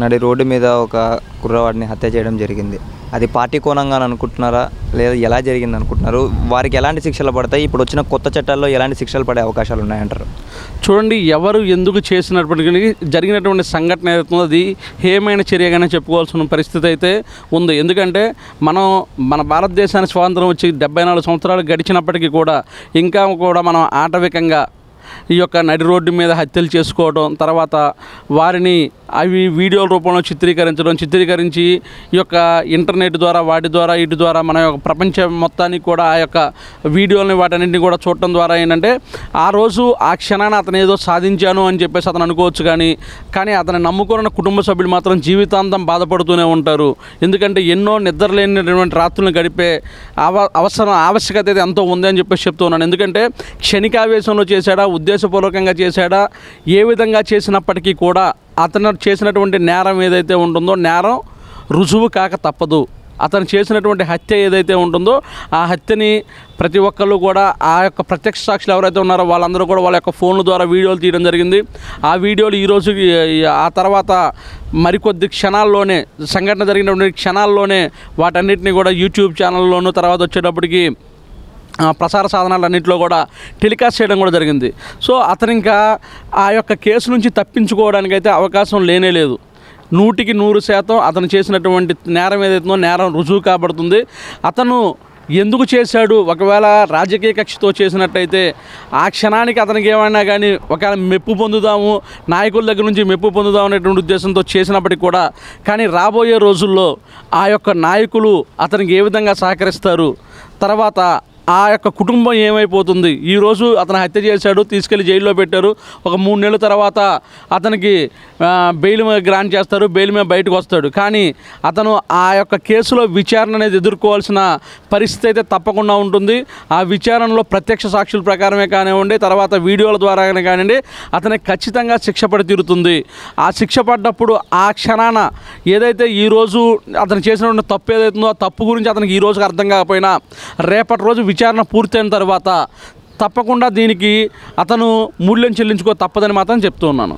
నడి రోడ్డు మీద ఒక కుర్రవాడిని హత్య చేయడం జరిగింది. అది పార్టీ కోణంగా అనుకుంటున్నారా? లేదా ఎలా జరిగింది అనుకుంటున్నారు? వారికి ఎలాంటి శిక్షలు పడతాయి? ఇప్పుడు వచ్చిన కొత్త చట్టాల్లో ఎలాంటి శిక్షలు పడే అవకాశాలు ఉన్నాయంటారు? చూడండి ఎవరు ఎందుకు చేసినప్పటికీ జరిగినటువంటి సంఘటన ఏదైతుందో అది హేమైన చర్యగానే చెప్పుకోవాల్సిన పరిస్థితి అయితే ఉంది. ఎందుకంటే మనం మన భారతదేశానికి స్వాతంత్రం వచ్చి డెబ్బై నాలుగు సంవత్సరాలు గడిచినప్పటికీ కూడా ఇంకా కూడా మనం ఆటవికంగా ఈ యొక్క నడి రోడ్డు మీద హత్యలు చేసుకోవడం తర్వాత వారిని అవి వీడియోల రూపంలో చిత్రీకరించడం చిత్రీకరించి ఈ యొక్క ఇంటర్నెట్ ద్వారా వాటి ద్వారా ఇటు ద్వారా మన యొక్క ప్రపంచం మొత్తానికి కూడా ఆ యొక్క వీడియోలని వాటన్నింటిని కూడా చూడటం ద్వారా ఏంటంటే ఆ రోజు ఆ క్షణాన్ని అతను ఏదో సాధించాను అని చెప్పేసి అతను అనుకోవచ్చు కానీ కానీ అతను నమ్ముకున్న కుటుంబ సభ్యులు మాత్రం జీవితాంతం బాధపడుతూనే ఉంటారు. ఎందుకంటే ఎన్నో నిద్రలేనటువంటి రాత్రులను గడిపే అవ అవసరం ఆవశ్యకత అయితే ఎంతో ఉంది అని చెప్పేసి చెప్తున్నాను ఎందుకంటే క్షణికావేశంలో చేశాడా ఉద్దేశపూర్వకంగా చేశాడా? ఏ విధంగా చేసినప్పటికీ కూడా అతను చేసినటువంటి నేరం ఏదైతే ఉంటుందో నేరం రుజువు కాక తప్పదు. అతను చేసినటువంటి హత్య ఏదైతే ఉంటుందో ఆ హత్యని ప్రతి ఒక్కళ్ళు కూడా ఆ యొక్క ప్రత్యక్ష సాక్షులు ఎవరైతే ఉన్నారో వాళ్ళందరూ కూడా వాళ్ళ యొక్క ఫోన్ల ద్వారా వీడియోలు తీయడం జరిగింది. ఆ వీడియోలు ఈరోజు ఆ తర్వాత మరికొద్ది క్షణాల్లోనే సంఘటన జరిగినటువంటి క్షణాల్లోనే వాటన్నిటిని కూడా యూట్యూబ్ ఛానల్లోనూ తర్వాత వచ్చేటప్పటికి ప్రసార సాధనాలన్నింటిలో కూడా టెలికాస్ట్ చేయడం కూడా జరిగింది. సో అతను ఇంకా ఆ యొక్క కేసు నుంచి తప్పించుకోవడానికి అయితే అవకాశం లేనే లేదు. నూటికి నూరు శాతం అతను చేసినటువంటి నేరం ఏదైతుందో నేరం రుజువు కాబడుతుంది. అతను ఎందుకు చేశాడు? ఒకవేళ రాజకీయ కక్షతో చేసినట్టయితే ఆ క్షణానికి అతనికి ఏమైనా కానీ ఒకవేళ మెప్పు పొందుదాము నాయకుల దగ్గర నుంచి మెప్పు పొందుదాము అనేటువంటి ఉద్దేశంతో చేసినప్పటికీ కూడా కానీ రాబోయే రోజుల్లో ఆ యొక్క నాయకులు అతనికి ఏ విధంగా సహకరిస్తారు? తర్వాత ఆ యొక్క కుటుంబం ఏమైపోతుంది? ఈరోజు అతను హత్య చేశాడు తీసుకెళ్ళి జైల్లో పెట్టారు. ఒక మూడు నెలల తర్వాత అతనికి బెయిల్ మీద గ్రాంట్ చేస్తారు బెయిల్ మీద బయటకు వస్తాడు. కానీ అతను ఆ యొక్క కేసులో విచారణ అనేది ఎదుర్కోవాల్సిన పరిస్థితి అయితే తప్పకుండా ఉంటుంది. ఆ విచారణలో ప్రత్యక్ష సాక్షుల ప్రకారమే కానివ్వండి తర్వాత వీడియోల ద్వారానే కానివ్వండి అతనికి ఖచ్చితంగా శిక్ష పడి తీరుతుంది. ఆ శిక్ష పడ్డప్పుడు ఆ క్షణాన ఏదైతే ఈరోజు అతను చేసినటువంటి తప్పు ఏదైతుందో ఆ తప్పు గురించి అతనికి ఈ రోజుకి అర్థం కాకపోయినా రేపటి రోజు విచారణ పూర్తయిన తర్వాత తప్పకుండా దీనికి అతను మూల్యం చెల్లించుకో తప్పదని మాత్రం చెప్తూ ఉన్నాను.